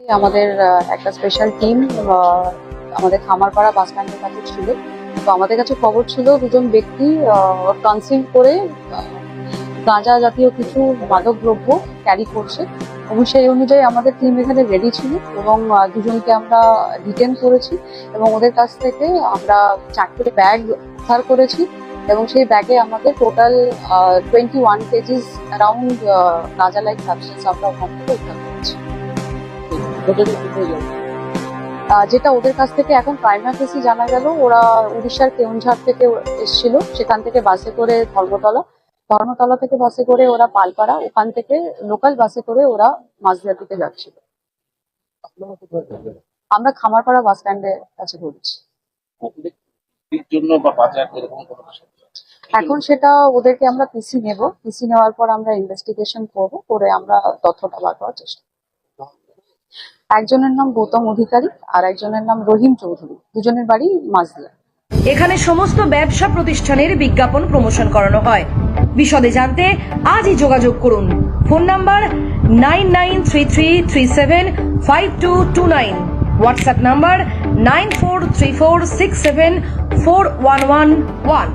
আমাদের একটা special team আমাদের খামারপাড়া বাস স্ট্যান্ডের কাছে ছিল। তো আমাদের কাছে খবর ছিল, দুজন ব্যক্তি কনসিভ করে গাঁজা জাতীয় কিছু মাদক দ্রব্য ক্যারি করছে এবং সেই অনুযায়ী আমাদের টিম এখানে রেডি ছিল এবং দুজনকে আমরা ডিটেন করেছি এবং ওদের কাছ থেকে আমরা চারটে ব্যাগ উদ্ধার করেছি এবং সেই ব্যাগে আমাদের total twenty one kgs around গাঁজা লাইক সাবস্টেন্স আমরা ওখান থেকে উদ্ধার যেটা ওদের কাছ থেকে এখন প্রাইমার জানা গেল ওরা উড়িষ্যার কেউনঝাড় থেকে এসেছিল সেখান থেকে বাসে করে ধর্মতলা ধর্মতলা থেকে বাসে করে ওরা পালপাড়া ওখান থেকে লোকাল বাসে করে ওরা মাঝদিয়ার দিকে যাচ্ছিল আমরা খামারপাড়া বাস স্ট্যান্ডের কাছে ঘুরছি? এখন সেটা ওদেরকে আমরা পিসি নেব পিসি নেওয়ার পর আমরা ইনভেস্টিগেশন করব করে আমরা তথ্যটা বার করার চেষ্টা। একজনের নাম গৌতম অধিকারী আর একজনের নাম রহিম চৌধুরী। দুজনের বাড়ি মাঝদিয়া এখানে সমস্ত ব্যবসা প্রতিষ্ঠানের বিজ্ঞাপন প্রমোশন করানো হয়। বিশদে জানতে আজই যোগাযোগ করুন। Phone number nine nine three three three seven five two two nine. WhatsApp number nine four three four six seven four one one one.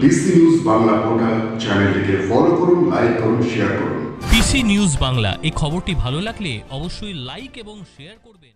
DC news Bangla portal চ্যানেলটিকে ফলো করুন লাইক করুন শেয়ার করুন। PC news Bangla, এই খবরটি ভালো লাগলে অবশ্যই like এবং শেয়ার করবেন।